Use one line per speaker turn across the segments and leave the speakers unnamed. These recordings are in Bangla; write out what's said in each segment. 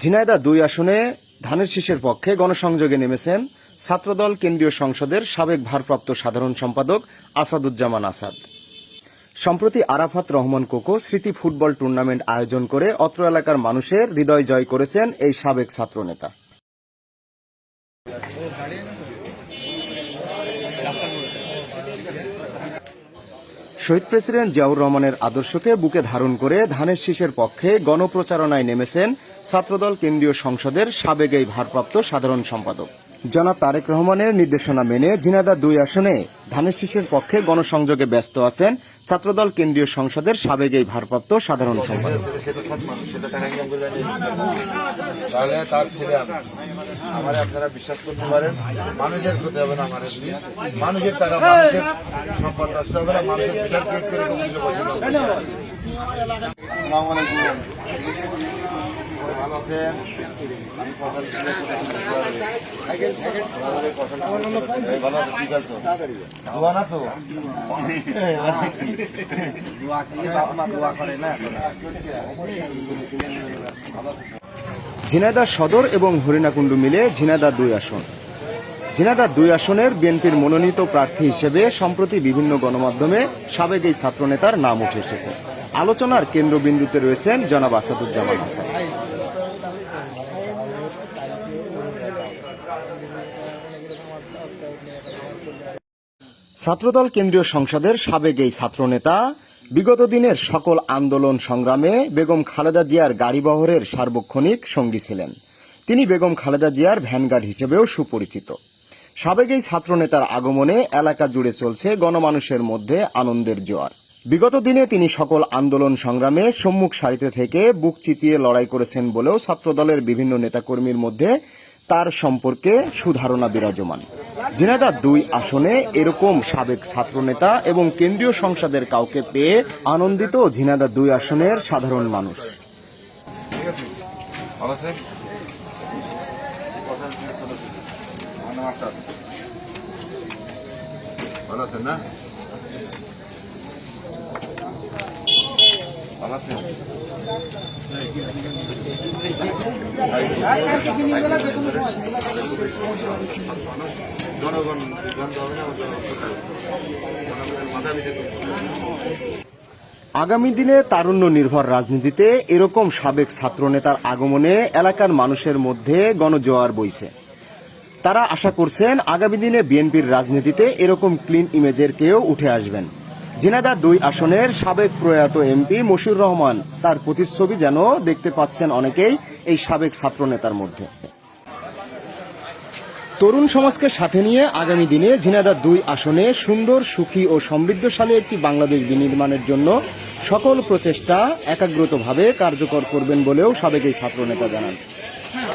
ঝিনাইদহ দুই আসনে ধানের শীষের পক্ষে গণসংযোগে নেমেছেন ছাত্রদল কেন্দ্রীয় সংসদের সাবেক ভারপ্রাপ্ত সাধারণ সম্পাদক আসাদুজ্জামান আসাদ। সম্প্রতি আরাফাত রহমান কোকো স্মৃতি ফুটবল টুর্নামেন্ট আয়োজন করে অত্র এলাকার মানুষের হৃদয় জয় করেছেন এই সাবেক ছাত্রনেতা। শহীদ প্রেসিডেন্ট জিয়াউর রহমানের আদর্শকে বুকে ধারণ করে ধানের শীষের পক্ষে গণপ্রচারণায় নেমেছেন ছাত্রদল কেন্দ্রীয় সংসদের সাবেক এই ভারপ্রাপ্ত সাধারণ সম্পাদক। জনাব তারেক রহমানের নির্দেশনা মেনে ঝিনাদা দুই আসনে ধানের শীষের পক্ষে গণসংযোগে ব্যস্ত আছেন ছাত্রদল কেন্দ্রীয় সংসদের সাবেক এই ভারপ্রাপ্ত সাধারণ সম্পাদক।
মানুষের টাকা মানুষের সম্পদ নষ্ট হবে না, মানুষের ভালো?
ঝিনাইদহ সদর এবং হরিণাকুণ্ডু মিলে ঝিনাইদহ দুই আসন। ঝিনাইদহ দুই আসনের বিএনপির মনোনীত প্রার্থী হিসেবে সম্প্রতি বিভিন্ন গণমাধ্যমে সাবেক এই ছাত্রনেতার নাম উঠে এসেছে। আলোচনার কেন্দ্রবিন্দুতে রয়েছেন জনাব আসাদুজ্জামান হাসান ছাত্রদল কেন্দ্রীয় সংসদের সাবেক এই ছাত্রনেতা, বিগত দিনের সকল আন্দোলন সংগ্রামে বেগম খালেদা জিয়ার গাড়িবহরের সার্বক্ষণিক সঙ্গী ছিলেন। তিনি বেগম খালেদা জিয়ার ভ্যানগার্ড হিসেবেও সুপরিচিত। সাবেক এই ছাত্রনেতার আগমনে এলাকা জুড়ে চলছে গণমানুষের মধ্যে আনন্দের জোয়ার। বিগত দিনে তিনি সকল আন্দোলন সংগ্রামে সম্মুখ সারিতে থেকে বুক চিতিয়ে লড়াই করেছেন বলেও ছাত্রদলের বিভিন্ন নেতাকর্মীর মধ্যে তার সম্পর্কে সুধারণা বিরাজমান। ঝিনাইদহ দুই আসনে এরকম সাবেক ছাত্রনেতা এবং কেন্দ্রীয় সংসদের কাউকে পেয়ে আনন্দিত ঝিনাইদহ দুই আসনের সাধারণ মানুষ।
ভালো আছেন না ভালো আছেন জনগণ হবে না মাথা
আগামী দিনে তারুণ্য নির্ভর রাজনীতিতে এরকম সাবেক ছাত্রনেতার আগমনে এলাকার মানুষের মধ্যে গণজোয়ার বইছে। তারা আশা করছেন আগামী দিনে বিএনপির রাজনীতিতে এরকম ক্লিন ইমেজের কেউ উঠে আসবেন। জিনাদা দুই আসনের সাবেক প্রয়াত এমপি মশিউর রহমান। তার প্রতিচ্ছবি যেন দেখতে পাচ্ছেন অনেকেই এই সাবেক ছাত্রনেতার মধ্যে। তরুণ সমাজকে সাথে নিয়ে আগামী দিনে ঝিনাইদহ দুই আসনে সুন্দর, সুখী ও সমৃদ্ধশালী একটি বাংলাদেশ বিনির্মাণের জন্য সকল প্রচেষ্টা একাগ্রতভাবে কার্যকর করবেন বলেও সাবেক এই ছাত্রনেতা জানান।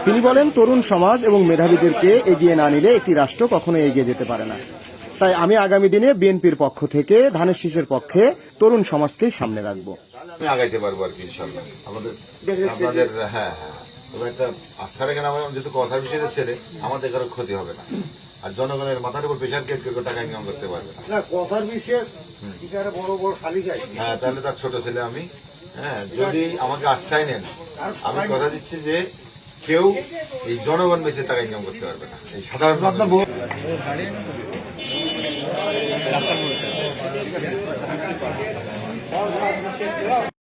তিনি বলেন, তরুণ সমাজ এবং মেধাবীদেরকে এগিয়ে না নিলে একটি রাষ্ট্র কখনো এগিয়ে যেতে পারে না। তাই আমি আগামী দিনে বিএনপির পক্ষ থেকে ধানের শীষের পক্ষে তরুণ সমাজকেই সামনে রাখব।
আমি আগাইতে পারব আর কি ইনশাল্লাহ আমাদের আপনাদের হ্যাঁ হ্যাঁ। তবে একটা আস্থা রেখেন আমার যেহেতু ছেলে আমাদের কারও ক্ষতি হবে না। আর জনগণের মাথার উপর প্রেশার করে টাকা ইনকাম করতে পারবে না।
না কথার বিষয়ে বড় বড় সালিশ আছে।
হ্যাঁ তাহলে তার ছোট ছেলে আমি হ্যাঁ যদি আমাকে আস্থায় নেন আমি কথা দিচ্ছি যে কেউ এই জনগণ বেশি টাকা ইনকাম করতে পারবে না। এই সাধারণ মানুষ।